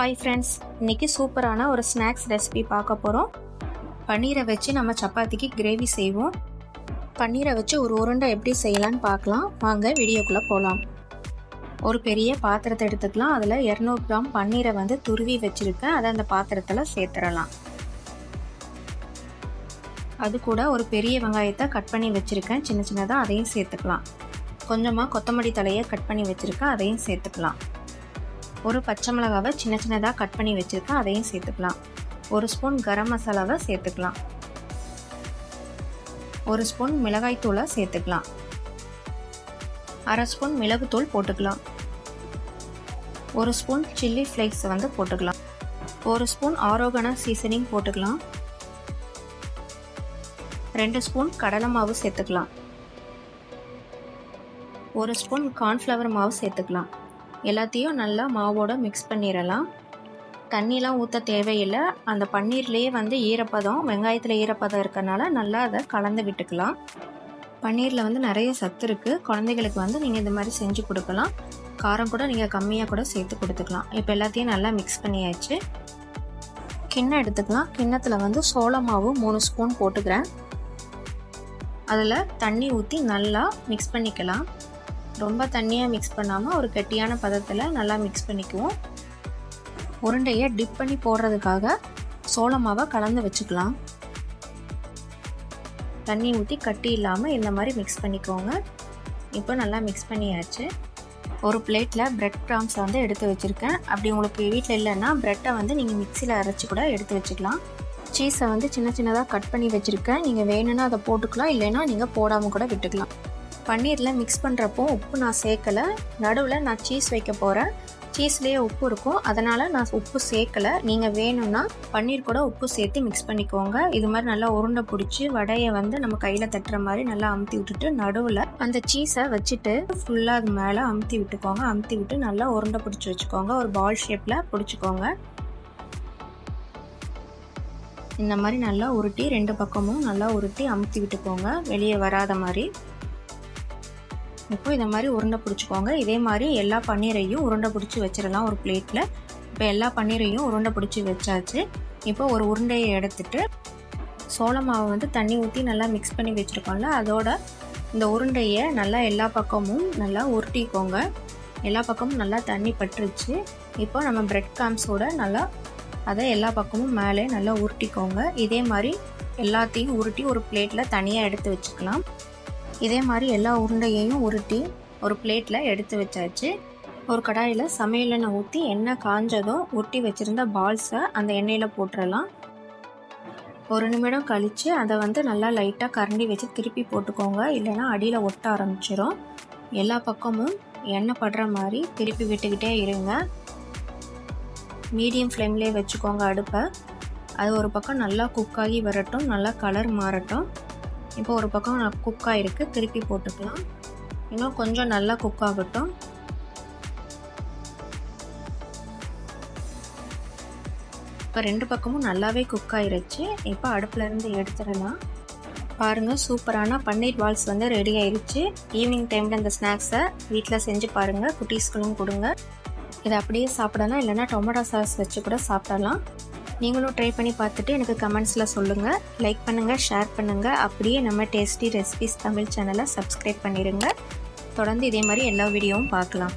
Hi friends இன்னைக்கு சூப்பரான ஒரு ஸ்நாக்ஸ் ரெசிபி பார்க்க போகிறோம் பன்னீரை வச்சு நம்ம சப்பாத்திக்கு கிரேவி செய்வோம். பன்னீரை வச்சு ஒரு உருண்டை எப்படி செய்யலான்னு பார்க்கலாம். வாங்க வீடியோக்குள்ளே போகலாம் ஒரு பெரிய பாத்திரத்தை எடுத்துக்கலாம். அதில் இரநூறு கிராம் பன்னீரை வந்து துருவி வச்சுருக்கேன். அதை அந்த பாத்திரத்தில் சேர்த்துடலாம். அது கூட ஒரு பெரிய வெங்காயத்தை கட் பண்ணி வச்சுருக்கேன். சின்ன சின்னதாக அதையும் சேர்த்துக்கலாம். கொஞ்சமாக கொத்தமல்லி தலையை கட் பண்ணி வச்சுருக்கேன். அதையும் சேர்த்துக்கலாம். ஒரு பச்சை மிளகாவை சின்ன சின்னதாக கட் பண்ணி வச்சுருக்கேன். அதையும் சேர்த்துக்கலாம். ஒரு ஸ்பூன் கரம் மசாலாவை சேர்த்துக்கலாம். ஒரு ஸ்பூன் மிளகாய் தூளை சேர்த்துக்கலாம். அரை ஸ்பூன் மிளகுத்தூள் போட்டுக்கலாம். ஒரு ஸ்பூன் சில்லி ஃப்ளேக்ஸ் வந்து போட்டுக்கலாம். ஒரு ஸ்பூன் ஆரோகனா சீசனிங் போட்டுக்கலாம். ரெண்டு ஸ்பூன் கடலை மாவு சேர்த்துக்கலாம். ஒரு ஸ்பூன் கார்ன்ஃப்ளவர் மாவு சேர்த்துக்கலாம். எல்லாத்தையும் நல்லா மாவோட மிக்ஸ் பண்ணிடலாம் தண்ணிலாம் ஊற்ற தேவையில்லை. அந்த பன்னீர்லேயே வந்து ஈரப்பதம் வெங்காயத்தில் ஈரப்பதம் இருக்கறனால நல்லா அதை கலந்து விட்டுக்கலாம். பன்னீரில் வந்து நிறைய சத்து இருக்குது குழந்தைகளுக்கு வந்து நீங்கள் இந்த மாதிரி செஞ்சு கொடுக்கலாம். காரம் கூட நீங்கள் கம்மியாக கூட சேர்த்து கொடுத்துக்கலாம். இப்போ எல்லாத்தையும் நல்லா மிக்ஸ் பண்ணியாச்சு. கிண்ணம் எடுத்துக்கலாம். கிண்ணத்தில் வந்து சோள மாவு மூணு ஸ்பூன் போட்டுக்கிறேன். அதில் தண்ணி ஊற்றி நல்லா மிக்ஸ் பண்ணிக்கலாம். ரொம்ப தண்ணியாக மிக்ஸ் பண்ணாமல் ஒரு கெட்டியான பதத்தில் நல்லா மிக்ஸ் பண்ணிக்குவோம். உருண்டையை டிப் பண்ணி போடுறதுக்காக சோள மாவை கலந்து வச்சுக்கலாம். தண்ணி ஊற்றி கட்டி இல்லாமல் இந்த மாதிரி மிக்ஸ் பண்ணிக்கோங்க. இப்போ நல்லா மிக்ஸ் பண்ணியாச்சு. ஒரு பிளேட்டில் ப்ரெட் க்ராம்ஸ் வந்து எடுத்து வச்சுருக்கேன். அப்படி உங்களுக்கு வீட்டில் இல்லைன்னா ப்ரெட்டை வந்து நீங்கள் மிக்சியில் அரைச்சி கூட எடுத்து வச்சுக்கலாம். சீஸை வந்து சின்ன சின்னதாக கட் பண்ணி வச்சுருக்கேன். நீங்கள் வேணும்னா அதை போட்டுக்கலாம். இல்லைன்னா நீங்கள் போடாமல் கூட விட்டுக்கலாம். பன்னீரில் மிக்ஸ் பண்ணுறப்போ உப்பு நான் சேர்க்கலை. நடுவில் நான் சீஸ் வைக்க போகிறேன் சீஸ்லேயே உப்பு இருக்கும். அதனால் நான் உப்பு சேர்க்கலை. நீங்கள் வேணும்னா பன்னீர் கூட உப்பு சேர்த்து மிக்ஸ் பண்ணிக்கோங்க. இது மாதிரி நல்லா உருண்டை பிடிச்சி வடையை வந்து நம்ம கையில் தட்டுற மாதிரி நல்லா அமுத்தி விட்டுட்டு நடுவில் அந்த சீஸை வச்சுட்டு ஃபுல்லாக அது மேலே அமுத்தி விட்டுக்கோங்க. அமுத்தி விட்டு நல்லா உருண்டை பிடிச்சி வச்சுக்கோங்க. ஒரு பால் ஷேப்பில் பிடிச்சிக்கோங்க. இந்த மாதிரி நல்லா உருட்டி ரெண்டு பக்கமும் நல்லா உருட்டி அமுத்தி விட்டுக்கோங்க. வெளியே வராத மாதிரி. இப்போ இந்த மாதிரி உருண்டை பிடிச்சிக்கோங்க. இதே மாதிரி எல்லா பன்னீரையும் உருண்டை பிடிச்சி வச்சிடலாம் ஒரு பிளேட்டில் இப்போ எல்லா பன்னீரையும் உருண்டை பிடிச்சி வச்சாச்சு. இப்போ ஒரு உருண்டையை எடுத்துட்டு சோள மாவை வந்து தண்ணி ஊற்றி நல்லா மிக்ஸ் பண்ணி வச்சுருக்கோம்ல அதோட இந்த உருண்டையை நல்லா எல்லா பக்கமும் நல்லா உருட்டிக்கோங்க. எல்லா பக்கமும் நல்லா தண்ணி பட்டுருச்சு. இப்போ நம்ம பிரெட் காம்ஸோட நல்லா அதை எல்லா பக்கமும் மேலே நல்லா உருட்டிக்கோங்க. இதே மாதிரி எல்லாத்தையும் உருட்டி ஒரு பிளேட்டில் தனியாக எடுத்து வச்சுக்கலாம். இதே மாதிரி எல்லா உருண்டையையும் உருட்டி ஒரு பிளேட்டில் எடுத்து வச்சாச்சு. ஒரு கடாயில் சமையல் எண்ணெய் ஊற்றி எண்ணெய் காஞ்சதும் உருட்டி வச்சுருந்த பால்ஸை அந்த எண்ணெயில் போட்டுடலாம் ஒரு நிமிடம் கழித்து அதை வந்து நல்லா லைட்டாக கரண்டி வச்சு திருப்பி போட்டுக்கோங்க. இல்லைன்னா அடியில் ஒட்ட ஆரம்பிச்சிடும் எல்லா பக்கமும் எண்ணெய் படுற மாதிரி திருப்பி விட்டுக்கிட்டே இருங்க. மீடியம் ஃப்ளேம்லேயே வச்சுக்கோங்க அடுப்பை. அது ஒரு பக்கம் நல்லா குக்காகி வரட்டும். நல்லா கலர் மாறட்டும். இப்போ ஒரு பக்கம் குக் ஆகிருக்கு திருப்பி போட்டுக்கலாம். இன்னும் கொஞ்சம் நல்லா குக் ஆகட்டும். இப்போ ரெண்டு பக்கமும் நல்லாவே குக் ஆயிருச்சு. இப்போ அடுப்புலேருந்து எடுத்துடலாம். பாருங்கள் சூப்பரான பன்னீர் பால்ஸ் வந்து ரெடி ஆயிருச்சு. ஈவினிங் டைமில் இந்த ஸ்நாக்ஸை வீட்டில் செஞ்சு பாருங்கள் குட்டீஸ்களும் கொடுங்க. இதை அப்படியே சாப்பிடலாம் இல்லைனா டொமேட்டோ சாஸ் வச்சு கூட சாப்பிடலாம். நீங்களும் ட்ரை பண்ணி பார்த்துட்டு எனக்கு கமெண்ட்ஸில் சொல்லுங்கள் லைக் பண்ணுங்கள் ஷேர் பண்ணுங்கள் அப்படியே நம்ம டேஸ்டி ரெசிபிஸ் தமிழ் சேனலை சப்ஸ்கிரைப் பண்ணிடுங்க. தொடர்ந்து இதே மாதிரி எல்லா வீடியோவும் பார்க்கலாம்.